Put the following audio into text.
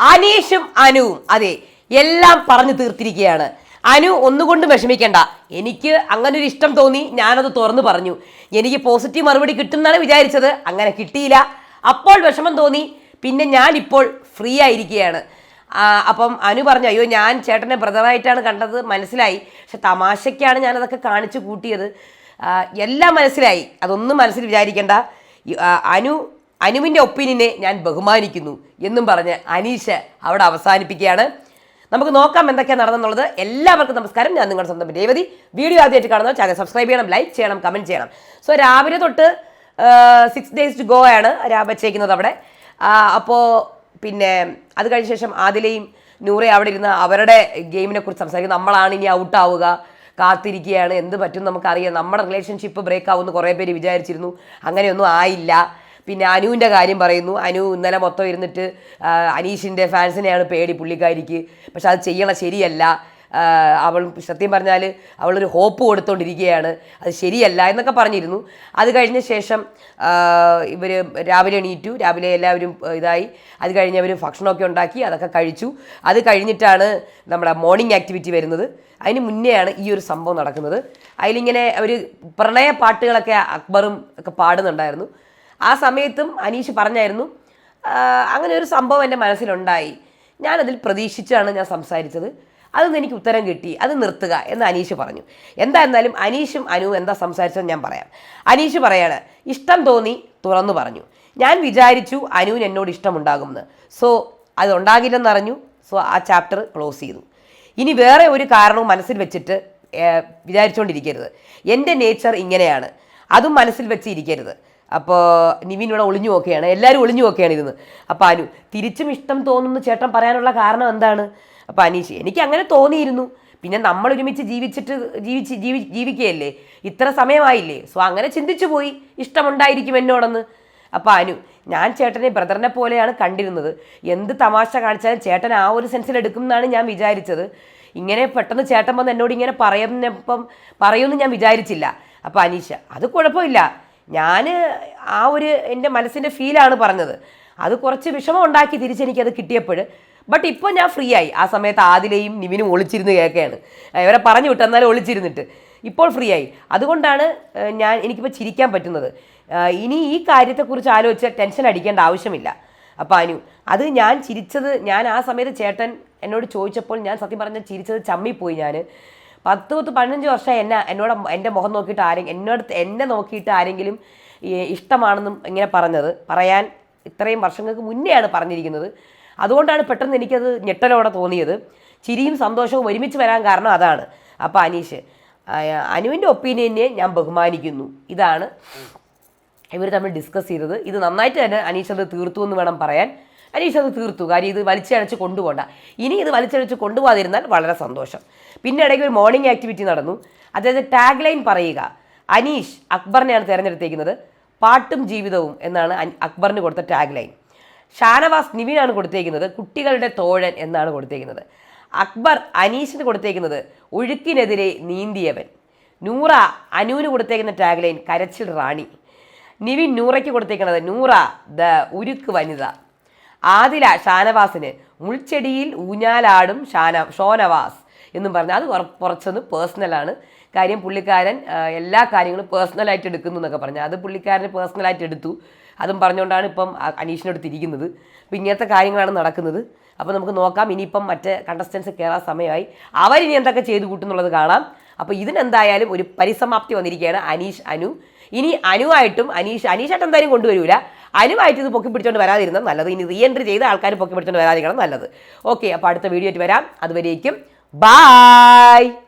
അനീഷും അനുവും. അതെ എല്ലാം പറഞ്ഞു തീർത്തിരിക്കുകയാണ്. അനു ഒന്നുകൊണ്ടും വിഷമിക്കേണ്ട. എനിക്ക് അങ്ങനെ ഒരു ഇഷ്ടം തോന്നി ഞാനത് തുറന്നു പറഞ്ഞു. എനിക്ക് പോസിറ്റീവ് മറുപടി കിട്ടുമെന്നാണ് വിചാരിച്ചത്. അങ്ങനെ കിട്ടിയില്ല. അപ്പോൾ വിഷമം തോന്നി. പിന്നെ ഞാൻ ഇപ്പോൾ ഫ്രീ ആയിരിക്കുകയാണ് അപ്പം അനു പറഞ്ഞു അയ്യോ ഞാൻ ചേട്ടനെ ബ്രദറായിട്ടാണ് കണ്ടത്. മനസ്സിലായി. പക്ഷെ തമാശയ്ക്കാണ് ഞാനതൊക്കെ കാണിച്ചു കൂട്ടിയത്. എല്ലാം മനസ്സിലായി. അതൊന്നും മനസ്സിൽ വിചാരിക്കേണ്ട. അനു അനുവിന്റെ ഒപ്പീനിയനെ ഞാൻ ബഹുമാനിക്കുന്നു എന്നും പറഞ്ഞ് അനീഷ് അവിടെ അവസാനിപ്പിക്കുകയാണ്. നമുക്ക് നോക്കാം എന്തൊക്കെയാണ് നടന്നെന്നുള്ളത്. എല്ലാവർക്കും നമസ്കാരം. ഞാൻ നിങ്ങളുടെ സ്വന്തം രേവതി. വീഡിയോ ആദ്യമായിട്ട് കാണുന്നവർ ചാനൽ സബ്സ്ക്രൈബ് ചെയ്യണം ലൈക്ക് ചെയ്യണം കമന്റ് ചെയ്യണം. സോ രാവിലെ തൊട്ട് സിക്സ് ഡേയ്സ് ടു ഗോ ആണ് വച്ചേക്കുന്നത് അവിടെ. അപ്പോൾ പിന്നെ അത് കഴിഞ്ഞ ശേഷം ആദിലയും നൂറെ അവിടെ ഇരുന്ന് അവരുടെ ഗെയിമിനെ കുറിച്ച് സംസാരിക്കും നമ്മളാണ് ഇനി ഔട്ട് ആവുക കാത്തിരിക്കുകയാണ്. എന്ത് പറ്റും നമുക്കറിയാം. നമ്മുടെ റിലേഷൻഷിപ്പ് ബ്രേക്ക് ആവുമെന്ന് കുറേ പേര് വിചാരിച്ചിരുന്നു. അങ്ങനെയൊന്നും ആയില്ല. പിന്നെ അനുവിന്റെ കാര്യം പറയുന്നു. അനു ഇന്നലെ മൊത്തം ഇരുന്നിട്ട് അനീഷിന്റെ ഫാൻസിനെയാണ് പേടി പുള്ളിക്കാരിക്ക്. പക്ഷെ അത് ചെയ്യണ ശരിയല്ല. അവൾ സത്യം പറഞ്ഞാൽ അവളൊരു ഹോപ്പ് കൊടുത്തോണ്ടിരിക്കുകയാണ്. അത് ശരിയല്ല എന്നൊക്കെ പറഞ്ഞിരുന്നു. അത് കഴിഞ്ഞ ശേഷം ഇവർ രാവിലെ എണീറ്റു. രാവിലെ എല്ലാവരും ഇതായി. അത് കഴിഞ്ഞ് അവർ ഭക്ഷണമൊക്കെ ഉണ്ടാക്കി അതൊക്കെ കഴിച്ചു. അത് കഴിഞ്ഞിട്ടാണ് നമ്മുടെ മോർണിംഗ് ആക്ടിവിറ്റി വരുന്നത്. അതിന് മുന്നെയാണ് ഈ ഒരു സംഭവം നടക്കുന്നത്. അതിലിങ്ങനെ അവർ പ്രണയ പാട്ടുകളൊക്കെ അക്ബറും ഒക്കെ പാടുന്നുണ്ടായിരുന്നു. ആ സമയത്തും അനീഷ് പറഞ്ഞായിരുന്നു അങ്ങനെ ഒരു സംഭവം എന്റെ മനസ്സിലുണ്ടായി. ഞാനതിൽ പ്രതീക്ഷിച്ചാണ് ഞാൻ സംസാരിച്ചത്. അതിൽ എനിക്ക് ഉത്തരം കിട്ടി. അത് നിർത്തുക എന്ന് അനീഷ് പറഞ്ഞു. എന്താ എന്നാലും അനീഷും അനു എന്താ സംസാരിച്ചതെന്ന് ഞാൻ പറയാം. അനീഷ് പറയാണ് ഇഷ്ടം തോന്നി തുറന്നു പറഞ്ഞു. ഞാൻ വിചാരിച്ചു അനുവിന് എന്നോട് ഇഷ്ടമുണ്ടാകുമെന്ന്. സോ അത് ഉണ്ടാകില്ലെന്നറിഞ്ഞു സോ ആ ചാപ്റ്റർ ക്ലോസ് ചെയ്തു. ഇനി വേറെ ഒരു കാരണവും മനസ്സിൽ വെച്ചിട്ട് വിചാരിച്ചുകൊണ്ടിരിക്കരുത് എന്റെ നേച്ചർ ഇങ്ങനെയാണ്. അതും മനസ്സിൽ വെച്ച് ഇരിക്കരുത് അപ്പോൾ നിവിൻ ഇവിടെ ഒളിഞ്ഞു നോക്കുകയാണ് എല്ലാവരും ഒളിഞ്ഞു നോക്കുകയാണ് ഇരുന്ന്. അപ്പോൾ അനു തിരിച്ചും ഇഷ്ടം തോന്നുന്നു ചേട്ടൻ പറയാനുള്ള കാരണം എന്താണ്? അപ്പോൾ അനീഷ് എനിക്ക് അങ്ങനെ തോന്നിയിരുന്നു. പിന്നെ നമ്മൾ ഒരുമിച്ച് ജീവിച്ചിട്ട് ജീവിച്ച് ജീവി ജീവിക്കുകയല്ലേ? ഇത്ര സമയമായില്ലേ? സോ അങ്ങനെ ചിന്തിച്ചു പോയി. ഇഷ്ടമുണ്ടായിരിക്കും എന്നോടെന്ന്. അപ്പോൾ അനു ഞാൻ ചേട്ടനെ ബ്രദറിനെ പോലെയാണ് കണ്ടിരുന്നത്. എന്ത് തമാശ കാണിച്ചാലും ചേട്ടൻ ആ ഒരു സെൻസിൽ എടുക്കും എന്നാണ് ഞാൻ വിചാരിച്ചത്. ഇങ്ങനെ പെട്ടെന്ന് ചേട്ടൻ വന്ന് എന്നോട് ഇങ്ങനെ പറയുന്നപ്പം പറയുമെന്ന് ഞാൻ വിചാരിച്ചില്ല. അപ്പോൾ അനീഷ അത് കുഴപ്പമില്ല. ഞാൻ ആ ഒരു എന്റെ മനസ്സിന്റെ ഫീലാണ് പറഞ്ഞത്. അത് കുറച്ച് വിഷമം ഉണ്ടാക്കി തിരിച്ചെനിക്കത് കിട്ടിയപ്പോൾ ബട്ട് ഇപ്പോൾ ഞാൻ ഫ്രീ ആയി. ആ സമയത്ത് ആദിലയും നിവിനും ഒളിച്ചിരുന്ന് കേൾക്കുകയാണ്. ഇവരെ പറഞ്ഞു വിട്ടു എന്നാലും ഒളിച്ചിരുന്നിട്ട്. ഇപ്പോൾ ഫ്രീ ആയി. അതുകൊണ്ടാണ് ഞാൻ എനിക്കിപ്പോൾ ചിരിക്കാൻ പറ്റുന്നത്. ഇനി ഈ കാര്യത്തെക്കുറിച്ച് ആലോചിച്ച് ടെൻഷൻ അടിക്കേണ്ട ആവശ്യമില്ല. അപ്പോൾ അനു അത് ഞാൻ ചിരിച്ചത് ഞാൻ ആ സമയത്ത് ചേട്ടൻ എന്നോട് ചോദിച്ചപ്പോൾ ഞാൻ സത്യം പറഞ്ഞാൽ ചിരിച്ചത് ചമ്മിപ്പോയി ഞാൻ പത്ത് പത്ത് പതിനഞ്ച് വർഷം എന്നെ എന്നോട് എന്റെ മുഖം നോക്കിയിട്ട് ആരെങ്കിലും എന്നോട് എന്നെ നോക്കിയിട്ട് ആരെങ്കിലും ഇഷ്ടമാണെന്നും ഇങ്ങനെ പറഞ്ഞത്. പറയാൻ ഇത്രയും വർഷങ്ങൾക്ക് മുന്നെയാണ് പറഞ്ഞിരിക്കുന്നത്. അതുകൊണ്ടാണ് പെട്ടെന്ന് എനിക്കത് ഞെട്ടലോടെ തോന്നിയത്. ചിരിയും സന്തോഷവും ഒരുമിച്ച് വരാൻ കാരണം അതാണ്. അപ്പോൾ അനീഷ് അനുവിന്റെ ഒപ്പീനിയനെ ഞാൻ ബഹുമാനിക്കുന്നു. ഇതാണ് ഇവർ തമ്മിൽ ഡിസ്കസ് ചെയ്തത്. ഇത് നന്നായിട്ട് തന്നെ അനീഷ് അത് തീർത്തു എന്ന് വേണം പറയാൻ. അനീഷ് അത് തീർത്തു. കാര്യം ഇത് വലിച്ചഴച്ച് കൊണ്ടുപോകണ്ട ഇനി ഇത് വലിച്ചഴച്ച് കൊണ്ടുപോകാതിരുന്നാൽ വളരെ സന്തോഷം. പിന്നെ ഇടയ്ക്ക് ഒരു മോർണിംഗ് ആക്ടിവിറ്റി നടന്നു. അതായത് ടാഗ് ലൈൻ പറയുക. അനീഷ് അക്ബറിനെയാണ് തിരഞ്ഞെടുത്തേക്കുന്നത്. പാട്ടും ജീവിതവും എന്നാണ് അക്ബറിന് കൊടുത്ത ടാഗ് ലൈൻ ഷാനവാസ് നിവിനാണ് കൊടുത്തേക്കുന്നത്. കുട്ടികളുടെ തോഴൻ എന്നാണ് കൊടുത്തേക്കുന്നത്. അക്ബർ അനീഷിന് കൊടുത്തേക്കുന്നത് ഒഴുക്കിനെതിരെ നീന്തിയവൻ. നൂറ അനുവിന് കൊടുത്തേക്കുന്ന ടാഗ് ലൈൻ കരച്ചിൽ റാണി. നിവിൻ നൂറയ്ക്ക് കൊടുത്തേക്കുന്നത് നൂറ ദ ഉരുക്ക് വനിത. ആദില ഷാനവാസിന് മുൾച്ചെടിയിൽ ഊഞ്ഞാലാടും ഷാന ഷോനവാസ് എന്നും പറഞ്ഞാൽ അത് കുറ- കുറച്ചൊന്ന് പേഴ്സണലാണ് കാര്യം പുള്ളിക്കാരൻ എല്ലാ കാര്യങ്ങളും പേഴ്സണലായിട്ട് എടുക്കുന്നു എന്നൊക്കെ പറഞ്ഞു. അത് പുള്ളിക്കാരന് പേഴ്സണലായിട്ട് എടുത്തു. അതും പറഞ്ഞുകൊണ്ടാണ് ഇപ്പം അനീഷിനോട് തിരിക്കുന്നത് അപ്പം ഇങ്ങനത്തെ കാര്യങ്ങളാണ് നടക്കുന്നത്. അപ്പോൾ നമുക്ക് നോക്കാം. ഇനിയിപ്പം മറ്റ് കണ്ടസ്റ്റൻസ് കയറാൻ സമയമായി. അവരിനി എന്തൊക്കെ ചെയ്തു കൂട്ടുന്നുള്ളത് കാണാം. അപ്പോൾ ഇതിനെന്തായാലും ഒരു പരിസമാപ്തി വന്നിരിക്കുകയാണ് അനീഷ് അനു. ഇനി അനുവായിട്ടും അനീഷ് അനീഷായിട്ട് എന്തായാലും കൊണ്ടുവരില്ല അനുവായിട്ട് ഇത് പൊക്കി പിടിച്ചോണ്ട് വരാതിരുന്നത് നല്ലത്. ഇനി റീ എൻട്രി ചെയ്ത ആൾക്കാർ പൊക്കി പിടിച്ചോണ്ട് വരാതിരിക്കണം നല്ലത്. ഓക്കെ അപ്പോൾ അടുത്ത വീഡിയോ ആയിട്ട് വരാം. അതുവരേക്കും ബായ്